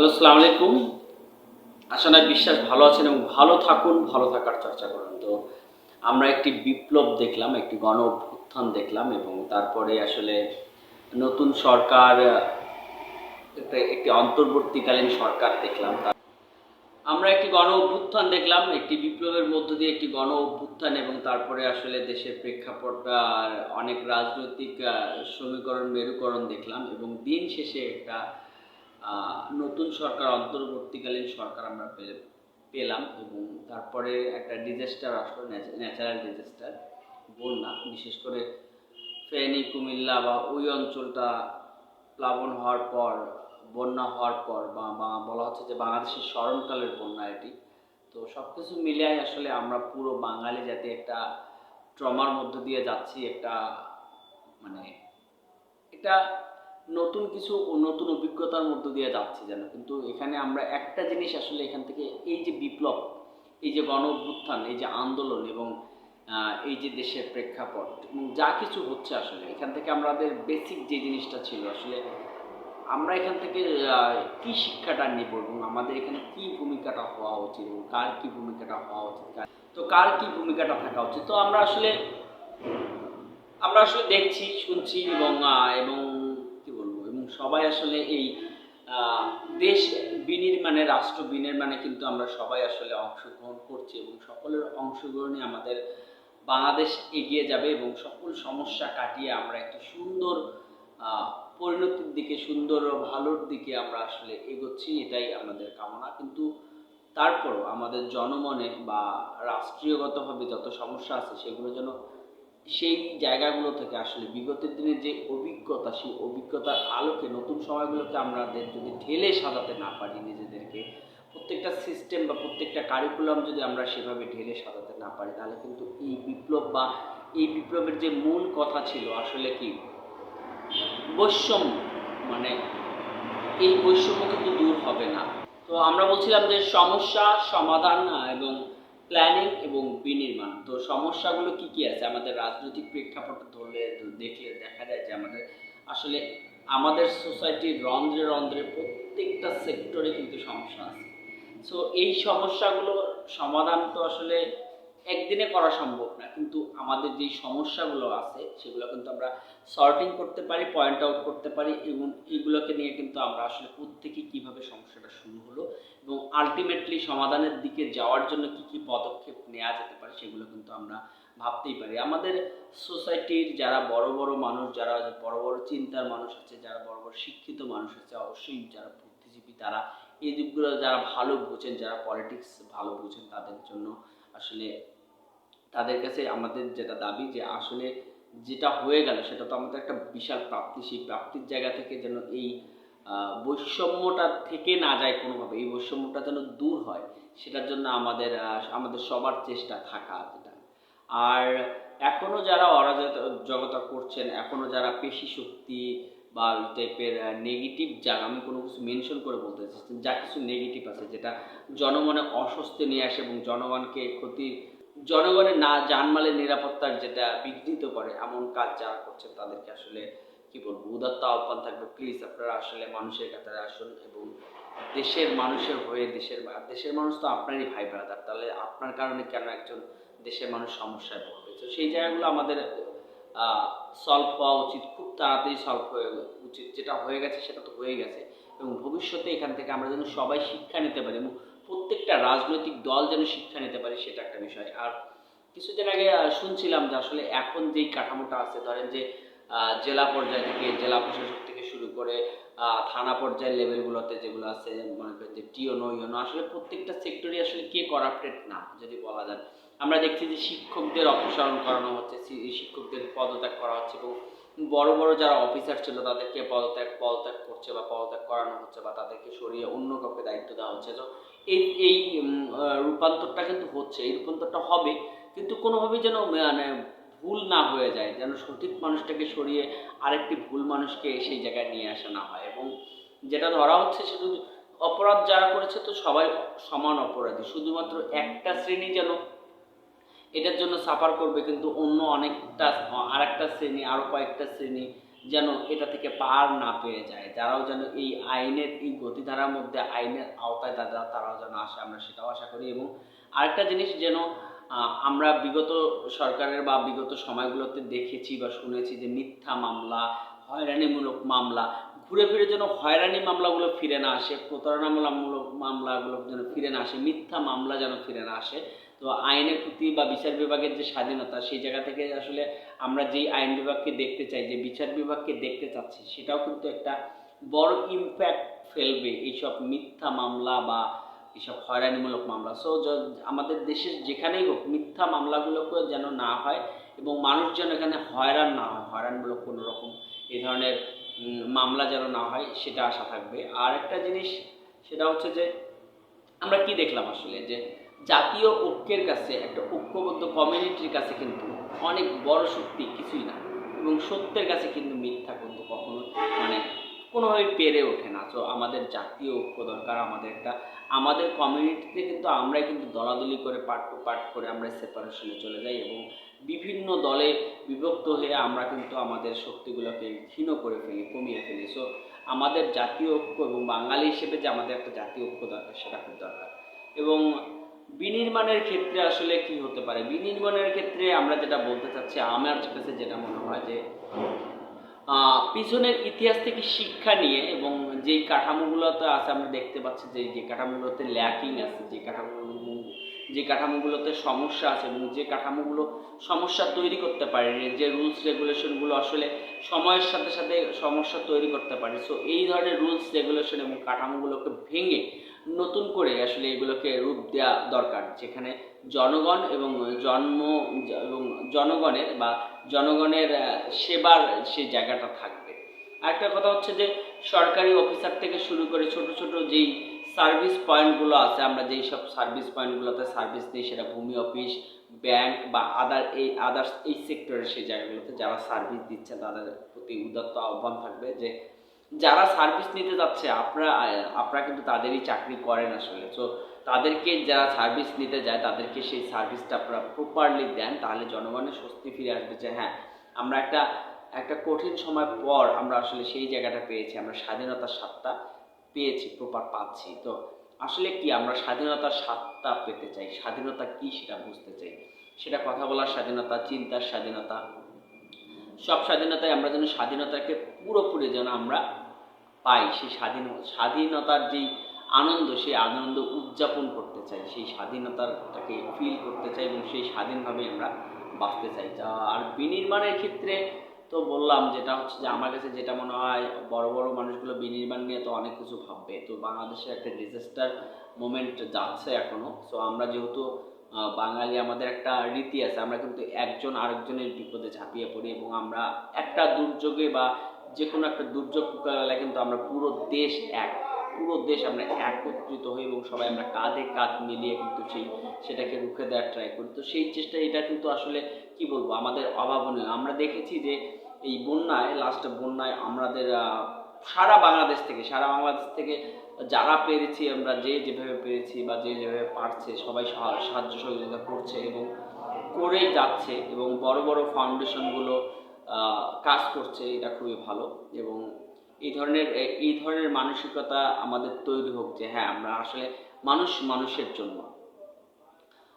Hello সালাম আলাইকুম। আশা নয় বিশ্বাস ভালো আছেন এবং ভালো থাকুন, ভালো থাকার চর্চা করুন। তো আমরা একটি বিপ্লব দেখলাম, একটি গণ অভ্যুত্থান দেখলাম এবং তারপরে আসলে নতুন সরকার, একটা অন্তর্বর্তীকালীন সরকার দেখলাম। আমরা একটি গণ অভ্যুত্থান দেখলাম, একটি বিপ্লবের মধ্য দিয়ে একটি গণ অভ্যুত্থান এবং তারপরে আসলে দেশের প্রেক্ষাপট অনেক রাজনৈতিক সমীকরণ, মেরুকরণ দেখলাম এবং দিন শেষে একটা নতুন সরকার, অন্তর্বর্তীকালীন সরকার আমরা পেলাম এবং তারপরে একটা ডিজাস্টার আসলো ন্যাচারাল ডিজাস্টার বন্যা। বিশেষ করে ফেনী, কুমিল্লা বা ওই অঞ্চলটা প্লাবন হওয়ার পর, বন্যা হওয়ার পর বা বলা হচ্ছে যে বাংলাদেশের স্মরণকালের বন্যা এটি। তো সব কিছু মিলিয়ে আসলে আমরা পুরো বাঙালি জাতি একটা ট্রমার মধ্য দিয়ে যাচ্ছি, একটা মানে এটা নতুন কিছু নতুন অভিজ্ঞতার মধ্য দিয়ে যাচ্ছি যেন। কিন্তু এখানে আমরা একটা জিনিস আসলে এখান থেকে, এই যে বিপ্লব, এই যে গণ অভ্যুত্থান এই যে আন্দোলন এবং এই যে দেশের প্রেক্ষাপট এবং যা কিছু হচ্ছে আসলে, এখান থেকে আমাদের বেসিক যে জিনিসটা ছিল আসলে, আমরা এখান থেকে কি শিক্ষাটা নিব এবং আমাদের এখানে কি ভূমিকাটা হওয়া উচিত এবং কার কি ভূমিকাটা হওয়া উচিত? তো কার কি ভূমিকাটা থাকা উচিত? তো আমরা আসলে আমরা আসলে দেখছি, শুনছি এবং এবং সবাই আসলে এই দেশ বিনির্মাণে, রাষ্ট্র বিনির্মাণে কিন্তু আমরা সবাই আসলে অংশগ্রহণ করছি এবং সকলের অংশগ্রহণে আমাদের বাংলাদেশ এগিয়ে যাবে এবং সকল সমস্যা কাটিয়ে আমরা একটি সুন্দর পরিণতির দিকে, সুন্দর ও ভালোর দিকে আমরা আসলে এগোচ্ছি, এটাই আমাদের কামনা। কিন্তু তারপরও আমাদের জনমনে বা রাষ্ট্রীয়গতভাবে যত সমস্যা আছে, সেগুলো যেন সেই জায়গাগুলো থেকে আসলে বিগতের দিনের যে অভিজ্ঞতা, সেই অভিজ্ঞতার আলোকে নতুন সময়গুলোকে আমাদের যদি ঢেলে সাজাতে না পারি নিজেদেরকে, প্রত্যেকটা সিস্টেম বা প্রত্যেকটা কারিকুলাম যদি আমরা সেভাবে ঢেলে সাজাতে না পারি, তাহলে কিন্তু এই বিপ্লব বা এই বিপ্লবের যে মূল কথা ছিল আসলে কি? বৈষম্য। মানে এই বৈষম্য কিন্তু দূর হবে না। তো আমরা বলছিলাম যে সমস্যা, সমাধান এবং প্ল্যানিং এবং বিনির্মাণ। তো সমস্যাগুলো কি কি আছে? আমাদের রাজনৈতিক প্রেক্ষাপট ধরলে, দেখলে দেখা যায় যে আমাদের আসলে আমাদের সোসাইটির রন্ধ্রে রন্ধ্রে প্রত্যেকটা সেক্টরে কিন্তু সমস্যা আছে। সো এই সমস্যাগুলো সমাধান তো আসলে একদিনে করা সম্ভব না। কিন্তু আমাদের যেই সমস্যাগুলো আছে, সেগুলো কিন্তু আমরা সর্টিং করতে পারি পয়েন্ট আউট করতে পারি এবং এইগুলোকে নিয়ে কিন্তু আমরা আসলে প্রত্যেকে কীভাবে সমস্যাটা শুরু হলো এবং আলটিমেটলি সমাধানের দিকে যাওয়ার জন্য কি কি পদক্ষেপ নেওয়া যেতে পারে, সেগুলো কিন্তু আমরা ভাবতেই পারি। আমাদের সোসাইটির যারা বড় বড় মানুষ, যারা বড় বড় চিন্তার মানুষ আছে, যারা বড় বড় শিক্ষিত মানুষ আছে, অবশ্যই যারা বুদ্ধিজীবী তারা এই দিকগুলো যারা ভালো বোঝেন, যারা পলিটিক্স ভালো বোঝেন, তাদের জন্য আসলে তাদের কাছে আমাদের যেটা দাবি যে আসলে যেটা হয়ে গেল সেটা তো আমাদের একটা বিশাল প্রাপ্তি, সেই প্রাপ্তির জায়গা থেকে যেন এই বৈষম্যটা থেকে না যায় কোনোভাবে, এই বৈষম্যটা যেন দূর হয়, সেটার জন্য আমাদের আমাদের সবার চেষ্টা থাকা যেটা। আর এখনও যারা অরাজকতা করছেন, এখনও যারা পেশি শক্তি বা ওই টাইপের নেগেটিভ যা, আমি কোনো কিছু মেনশন করে বলতে চাচ্ছি যা কিছু নেগেটিভ আছে, যেটা জনমনে অস্বস্তি নিয়ে আসে এবং জনগণকে ক্ষতি, জনগণের না জানমালের নিরাপত্তার যেটা বিঘ্নিত করে, এমন কাজ যারা করছেন তাদেরকে আসলে কি বলব, উদাত্ত আহ্বান থাকবে। প্লিজ আপনারা আসলে মানুষের কাতারে আসুন এবং দেশের মানুষের হয়ে দেশের দেশের মানুষ তো আপনারই ভাই ব্রাদার তাহলে আপনার কারণে কেন একজন দেশের মানুষ সমস্যায় পড়বে? তো সেই জায়গাগুলো আমাদের সলভ হওয়া উচিত, খুব তাড়াতাড়ি সলভ হয়ে উচিত যেটা হয়ে গেছে সেটা তো হয়ে গেছে। এবং ভবিষ্যতে এখান থেকে আমরা যেন সবাই শিক্ষা নিতে পারি এবং প্রত্যেকটা রাজনৈতিক দল যেন শিক্ষা নিতে পারে, সেটা একটা বিষয়। আর কিছুদিন আগে শুনছিলাম যে আসলে এখন যেই কাঠামোটা আছে, ধরেন যে জেলা পর্যায় থেকে জেলা প্রশাসক থেকে শুরু করে থানা পর্যায়ের লেভেলগুলোতে যেগুলো আছে, মনে করেন যে টিওনো ইউনো আসলে প্রত্যেকটা সেক্টরই আসলে কে করাপ্টেড না, যদি বলা যায়। আমরা দেখছি যে শিক্ষকদের অপসারণ করানো হচ্ছে শিক্ষকদের পদত্যাগ করা হচ্ছে এবং বড় বড় যারা অফিসার ছিল তাদেরকে পদত্যাগ পদত্যাগ করছে বা পদত্যাগ করানো হচ্ছে বা তাদেরকে সরিয়ে অন্য কাউকে দায়িত্ব দেওয়া হচ্ছে। তো এই এই রূপান্তরটা কিন্তু হচ্ছে, এই রূপান্তরটা হবে, কিন্তু কোনোভাবেই যেন মানে ভুল না হয়ে যায়, যেন সঠিক মানুষটাকে সরিয়ে আরেকটি ভুল মানুষকে সেই জায়গায় নিয়ে আসা না হয়। এবং যেটা ধরা হচ্ছে শুধু অপরাধ যারা করেছে তো সবাই সমান অপরাধী, শুধুমাত্র একটা শ্রেণি যেন এটার জন্য সাফার করবে কিন্তু অন্য অনেকটা আর একটা শ্রেণি আরও কয়েকটা শ্রেণি যেন এটা থেকে পার না পেয়ে যায়। যারাও যেন এই আইনের, এই গতিধারার মধ্যে আইনের আওতায় তারা, তারাও যেন আসে, আমরা সেটাও আশা করি। এবং আরেকটা জিনিস যেন আমরা বিগত সরকারের বা বিগত সময়গুলোতে দেখেছি বা শুনেছি যে মিথ্যা মামলা, হয়রানিমূলক মামলা, ঘুরে ফিরে যেন হয়রানি মামলাগুলো ফিরে না আসে, প্রতারণামূলক মামলাগুলো যেন ফিরে না আসে, মিথ্যা মামলা যেন ফিরে না আসে তো আইনের প্রতি বা বিচার বিভাগের যে স্বাধীনতা, সেই জায়গা থেকে আসলে আমরা যেই আইন বিভাগকে দেখতে চাই, যে বিচার বিভাগকে দেখতে চাচ্ছি, সেটাও কিন্তু একটা বড় ইম্প্যাক্ট ফেলবে এইসব মিথ্যা মামলা বা এইসব হয়রানিমূলক মামলা। সো আমাদের দেশের যেখানেই হোক, মিথ্যা মামলাগুলোকে যেন না হয় এবং মানুষ যেন এখানে হয়রান না হয়, হয়রানমূলক কোনো রকম এই ধরনের মামলা যেন না হয়, সেটা আশা থাকবে। আর একটা জিনিস, সেটা হচ্ছে যে, আমরা কি দেখলাম আসলে? যে জাতীয় ঐক্যের কাছে, একটা ঐক্যবদ্ধ কমিউনিটির কাছে কিন্তু অনেক বড় শক্তি কিছুই না। এবং সত্যের কাছে কিন্তু মিথ্যা কিন্তু কখনো মানে কোনোভাবে পেরে ওঠে না। তো আমাদের জাতীয় ঐক্য দরকার, আমাদের একটা, আমাদের কমিউনিটিতে কিন্তু আমরাই কিন্তু দলাদলি করে পার্ট টু পার্ট করে আমরা সেপারেশনে চলে যাই এবং বিভিন্ন দলে বিভক্ত হয়ে আমরা কিন্তু আমাদের শক্তিগুলোকে ক্ষীণ করে ফেলি, কমিয়ে ফেলি। সো আমাদের জাতীয় ঐক্য এবং বাঙালি হিসেবে যে আমাদের একটা জাতীয় ঐক্য দরকার, সেটা খুব দরকার। এবং বিনির্মাণের ক্ষেত্রে আসলে কি হতে পারে? বিনির্মাণের ক্ষেত্রে আমরা যেটা বলতে চাচ্ছি আমার কাছে যেটা মনে হয় যে পিছনের ইতিহাস থেকে শিক্ষা নিয়ে এবং যেই কাঠামোগুলোতে আছে, আমরা দেখতে পাচ্ছি যে যে কাঠামোগুলোতে ল্যাকিং আছে, যে কাঠামো যে কাঠামোগুলোতে সমস্যা আছে এবং যে কাঠামোগুলো সমস্যা তৈরি করতে পারে, যে রুলস রেগুলেশনগুলো আসলে সময়ের সাথে সাথে সমস্যা তৈরি করতে পারে। সো এই ধরনের রুলস রেগুলেশন এবং কাঠামোগুলোকে ভেঙে নতুন করে আসলে এগুলোকে রূপ দেওয়া দরকার, যেখানে জনগণ এবং জন্ম, এবং জনগণের বা জনগণের সেবার সেই জায়গাটা থাকবে। আরেকটা কথা হচ্ছে যে, সরকারি অফিসার থেকে শুরু করে ছোট ছোট যেই সার্ভিস পয়েন্টগুলো আছে, আমরা যেই সব সার্ভিস পয়েন্টগুলোতে সার্ভিস দিই, সেটা ভূমি অফিস, ব্যাংক বা আদার, এই আদার্স, এই সেক্টরের সেই জায়গাগুলোতে যারা সার্ভিস দিচ্ছে, তাদের প্রতি উদাত্ত আহ্বান থাকবে যে যারা সার্ভিস নিতে যাচ্ছে, আপনারা আপনারা কিন্তু তাদেরই চাকরি করেন আসলে। তো তাদেরকে যারা সার্ভিস নিতে যায়, তাদেরকে সেই সার্ভিসটা আপনারা প্রপারলি দেন, তাহলে জনগণের স্বস্তি ফিরে আসবে যে হ্যাঁ আমরা একটা একটা কঠিন সময় পর আমরা আসলে সেই জায়গাটা পেয়েছি, আমরা স্বাধীনতার স্বাদটা পেয়েছি প্রপার পাচ্ছি। তো আসলে কি, আমরা স্বাধীনতার স্বাদটা পেতে চাই, স্বাধীনতা কি সেটা বুঝতে চাই। সেটা কথা বলার স্বাধীনতা, চিন্তার স্বাধীনতা সব স্বাধীনতায় আমরা যেন স্বাধীনতাকে পুরোপুরি যেন আমরা পাই, সেই স্বাধীন, স্বাধীনতার যেই আনন্দ, সেই আনন্দ উদযাপন করতে চাই, সেই স্বাধীনতাটাকে ফিল করতে চাই এবং সেই স্বাধীনভাবে আমরা বাঁচতে চাই। আর বিনির্মাণের ক্ষেত্রে তো বললাম, যেটা হচ্ছে যে আমার কাছে যেটা মনে হয়, বড় বড় মানুষগুলো বিনির্মাণ নিয়ে তো অনেক কিছু ভাববে। তো বাংলাদেশে একটা ডিজাস্টার মোমেন্ট যাচ্ছে এখনও সো আমরা যেহেতু বাঙালি আমাদের একটা রীতি আছে। আমরা কিন্তু একজন আরেকজনের বিপদে ঝাঁপিয়ে পড়ি এবং আমরা একটা দুর্যোগে বা যে কোনো একটা দুর্যোগ মোকাবেলায় কিন্তু আমরা পুরো দেশ এক। পুরো দেশ আমরা একত্রিত হই এবং সবাই আমরা কাঁধে কাঁধ মিলিয়ে কিন্তু সেই সেটাকে রুখে দেওয়ার ট্রাই করি। তো সেই চেষ্টা, এটা কিন্তু আসলে কি বলব? আমাদের অভাবনীয়। আমরা দেখেছি যে এই বন্যায় লাস্টে বন্যায় আমাদের সারা বাংলাদেশ থেকে, সারা বাংলাদেশ থেকে যারা পেরেছি, আমরা যে যেভাবে পেরেছি বা যে যেভাবে পারছে, সবাই সাহা- সাহায্য সহযোগিতা করছে এবং করেই যাচ্ছে এবং বড় বড় ফাউন্ডেশনগুলো কাজ করছে, এটা খুবই ভালো এবং এই ধরনের এই ধরনের মানসিকতা আমাদের তৈরি হোক যে হ্যাঁ আমরা আসলে মানুষ মানুষের জন্য।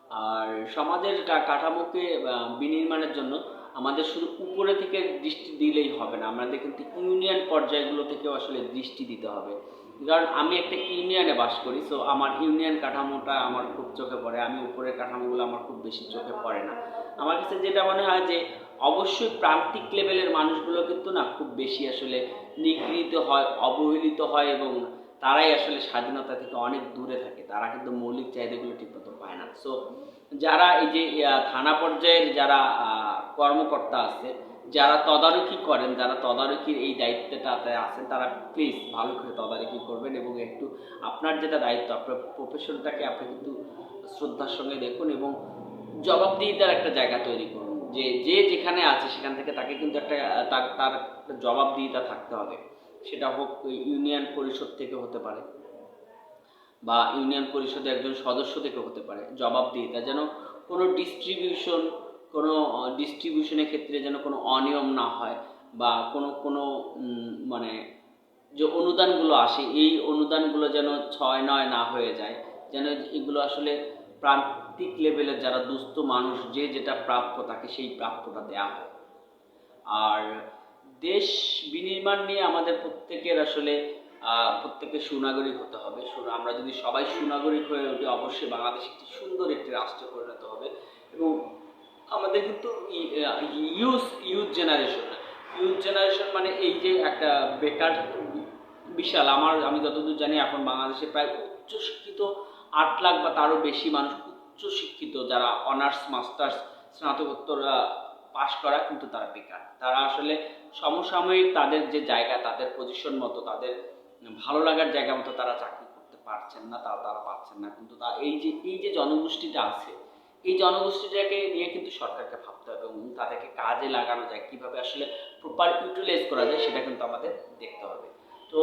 আর সমাজের কাঠামোকে বিনির্মাণের জন্য আমাদের শুধু উপরে থেকে দৃষ্টি দিলেই হবে না, আমাদের কিন্তু ইউনিয়ন পর্যায়গুলো থেকেও আসলে দৃষ্টি দিতে হবে। কারণ আমি একটা ইউনিয়নে বাস করি সো আমার ইউনিয়ন কাঠামোটা আমার খুব চোখে পড়ে, আমি উপরের কাঠামোগুলো আমার খুব বেশি চোখে পড়ে না। আমার কাছে যেটা মনে হয় যে, অবশ্যই প্রান্তিক লেভেলের মানুষগুলো কিন্তু না খুব বেশি আসলে নিগৃহীত হয়, অবহেলিত হয় এবং তারাই আসলে স্বাধীনতা থেকে অনেক দূরে থাকে। তারা কিন্তু মৌলিক চাহিদাগুলো ঠিকমতো পায় না। সো যারা এই যে থানা পর্যায়ের যারা কর্মকর্তা আছে যারা তদারকি করেন, যারা তদারকির এই দায়িত্বটাতে আছেন, তারা প্লিজ ভালো করে তদারকি করবেন এবং একটু আপনার যেটা দায়িত্ব, আপনার প্রফেশনটাকে আপনি কিন্তু শ্রদ্ধার সঙ্গে দেখুন এবং জবাবদিহিতার একটা জায়গা তৈরি করুন। যে যে যেখানে আছে সেখান থেকে তাকে কিন্তু একটা, তার তার জবাবদিহিতা থাকতে হবে। সেটা হোক ইউনিয়ন পরিষদ থেকে হতে পারে বা ইউনিয়ন পরিষদের একজন সদস্য থেকে হতে পারে। জবাবদিহিতা যেন কোনো ডিস্ট্রিবিউশন কোনো ডিস্ট্রিবিউশনের ক্ষেত্রে যেন কোনো অনিয়ম না হয় বা কোনো কোনো মানে যে অনুদানগুলো আসে এই অনুদানগুলো যেন ছয় নয় না হয়ে যায় যেন এগুলো আসলে প্রান্তিক লেভেলের যারা দুস্থ মানুষ যে যেটা প্রাপ্য তাকে সেই প্রাপ্যটা দেওয়া হয়। আর দেশ বিনির্মাণ নিয়ে আমাদের প্রত্যেকের আসলে আহ, প্রত্যেকের সুনাগরিক হতে হবে। আমরা যদি সবাই সুনাগরিক হয়ে উঠি অবশ্যই বাংলাদেশ একটি সুন্দর একটি রাষ্ট্রে পরিণত হবে এবং আমাদের কিন্তু youth youth generation youth generation মানে এই যে একটা বেকার বিশাল। আমার, আমি যতদূর জানি এখন বাংলাদেশে প্রায় উচ্চ শিক্ষিত আট লাখ বা তারও বেশি মানুষ উচ্চ শিক্ষিত যারা অনার্স, মাস্টার্স, স্নাতকোত্তর পাশ করা কিন্তু তারা বেকার। তারা আসলে সমসাময়িক তাদের যে জায়গা, তাদের পজিশন মতো, তাদের ভালো লাগার জায়গা মতো তারা চাকরি করতে পারছেন না, তা তারা পাচ্ছেন না। কিন্তু তা, এই যে এই যে জনগোষ্ঠীটা আছে এই জনগোষ্ঠীটাকে নিয়ে কিন্তু সরকারকে ভাবতে হবে এবং তাদেরকে কাজে লাগানো যায়, কীভাবে আসলে প্রপার ইউটিলাইজ করা যায় সেটা কিন্তু আমাদের দেখতে হবে। তো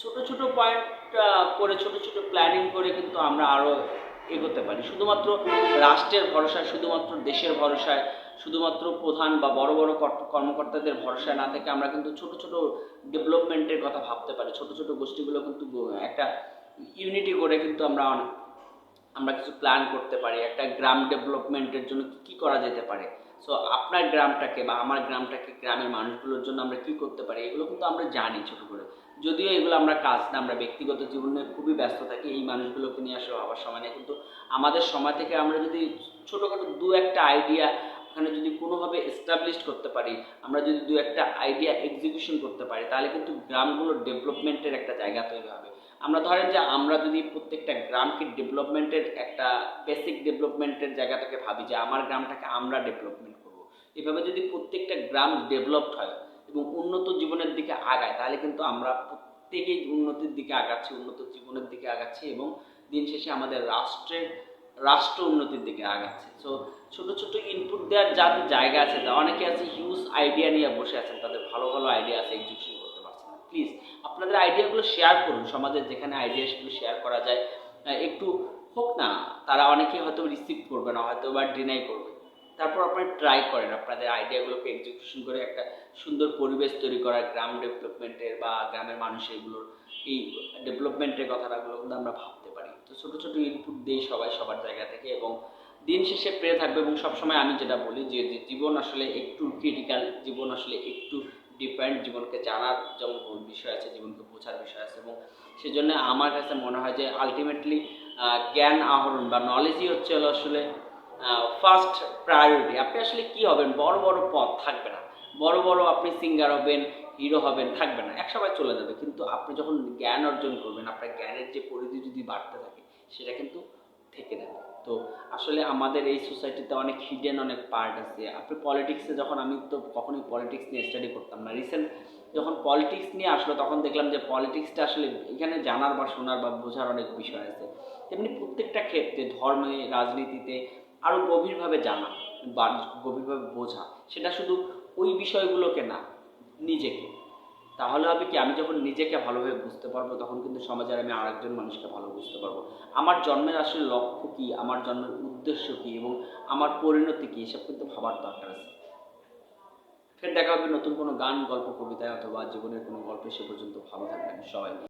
ছোট ছোট পয়েন্ট করে ছোট ছোট প্ল্যানিং করে কিন্তু আমরা আরও এগোতে পারি। শুধুমাত্র রাষ্ট্রের ভরসায়, শুধুমাত্র দেশের ভরসায়, শুধুমাত্র প্রধান বা বড় বড় কর্মকর্তাদের ভরসায় না থেকে আমরা কিন্তু ছোট ছোট ডেভেলপমেন্টের কথা ভাবতে পারি। ছোট ছোট গোষ্ঠীগুলো কিন্তু একটা ইউনিটি করে কিন্তু আমরা অনেক আমরা কিছু প্ল্যান করতে পারি, একটা গ্রাম ডেভেলপমেন্টের জন্য কি কি করা যেতে পারে? সো আপনার গ্রামটাকে বা আমার গ্রামটাকে গ্রামের মানুষগুলোর জন্য আমরা কি করতে পারি, এগুলো কিন্তু আমরা জানি ছোট করে। যদিও এগুলো আমরা কাজ না, আমরা ব্যক্তিগত জীবনে খুবই ব্যস্ত থাকি, এই মানুষগুলোকে নিয়ে আসলে ভাবার সময় নেই। কিন্তু আমাদের সময় থেকে আমরা যদি ছোটোখাটো দু একটা আইডিয়া ওখানে যদি কোনোভাবে এস্টাবলিশ করতে পারি, আমরা যদি দু একটা আইডিয়া এক্সিকিউশন করতে পারি, তাহলে কিন্তু গ্রামগুলোর ডেভেলপমেন্টের একটা জায়গা তৈরি হবে। আমরা ধরেন যে আমরা যদি প্রত্যেকটা গ্রামকে ডেভেলপমেন্টের একটা বেসিক ডেভেলপমেন্টের জায়গা থেকে ভাবি যে আমার গ্রামটাকে আমরা ডেভেলপমেন্ট করব। এভাবে যদি প্রত্যেকটা গ্রাম ডেভেলপড হয় এবং উন্নত জীবনের দিকে আগায়, তাহলে কিন্তু আমরা প্রত্যেকেই উন্নতির দিকে আগাচ্ছি, উন্নত জীবনের দিকে আগাচ্ছি এবং দিন শেষে আমাদের রাষ্ট্রের, রাষ্ট্র উন্নতির দিকে আগাচ্ছে। সো ছোট ছোট ইনপুট দেওয়ার যাদের জায়গা আছে তা অনেকে আছে হিউজ আইডিয়া নিয়ে বসে আছেন, তাদের ভালো ভালো আইডিয়া আছে এক্সিকিউশন করতে পারছেন না। প্লিজ আপনাদের আইডিয়াগুলো শেয়ার করুন। সমাজের যেখানে আইডিয়া সেগুলো শেয়ার করা যায় একটু হোক না, তারা অনেকে হয়তো রিসিভ করবে না, হয়তো বা ডিনাই করবে। তারপর আপনারা ট্রাই করেন আপনাদের আইডিয়াগুলোকে এক্সিকিউশন করে একটা সুন্দর পরিবেশ তৈরি করা, গ্রাম ডেভেলপমেন্টের বা গ্রামের মানুষের এগুলোর এই ডেভেলপমেন্টের কথাগুলো কিন্তু আমরা ভাবতে পারি। তো ছোটো ছোটো ইনপুট দিই সবাই সবার জায়গা থেকে এবং দিন শেষে পেয়ে থাকবে এবং সবসময় আমি যেটা বলি যে জীবন আসলে একটু ক্রিটিক্যাল জীবন আসলে একটু ডিপেন্ড জীবনকে জানার যেমন বিষয় আছে, জীবনকে বোঝার বিষয় আছে এবং সেজন্য আমার কাছে মনে হয় যে আলটিমেটলি জ্ঞান আহরণ বা নলেজই হচ্ছে হলো আসলে ফার্স্ট প্রায়োরিটি আপনি আসলে কি হবেন? বড় বড় পথ থাকবে না। বড় বড় আপনি সিঙ্গার হবেন হিরো হবেন, থাকবে না। এক সময় চলে যাবে। কিন্তু আপনি যখন জ্ঞান অর্জন করবেন, আপনার জ্ঞানের যে পরিধি যদি বাড়তে থাকে, সেটা কিন্তু থেকে যাবে। তো আসলে আমাদের এই সোসাইটিতে অনেক হিডেন অনেক পার্ট আছে। আপনি পলিটিক্সে যখন আমি তো কখনোই পলিটিক্স নিয়ে স্টাডি করতাম না। রিসেন্ট যখন পলিটিক্স নিয়ে আসলো, তখন দেখলাম যে পলিটিক্সটা আসলে এখানে জানার বা শোনার বা বোঝার অনেক বিষয় আছে। তেমনি প্রত্যেকটা ক্ষেত্রে ধর্মে, রাজনীতিতে আরও গভীরভাবে জানা বা গভীরভাবে বোঝা, সেটা শুধু ওই বিষয়গুলোকে না, নিজেকে। তাহলে হবে কি, আমি যখন নিজেকে ভালোভাবে বুঝতে পারব, তখন কিন্তু সমাজের আমি আরেকজন মানুষকে ভালো বুঝতে পারব। আমার জন্মের আসলে লক্ষ্য কী? আমার জন্মের উদ্দেশ্য কী? এবং আমার পরিণতি কী? এসব কিন্তু ভাবার দরকার আছে। ফের দেখা হবে নতুন কোনো গান, গল্প, কবিতায় অথবা জীবনের কোনো গল্পে, সে পর্যন্ত ভালো থাকবেন সবাই।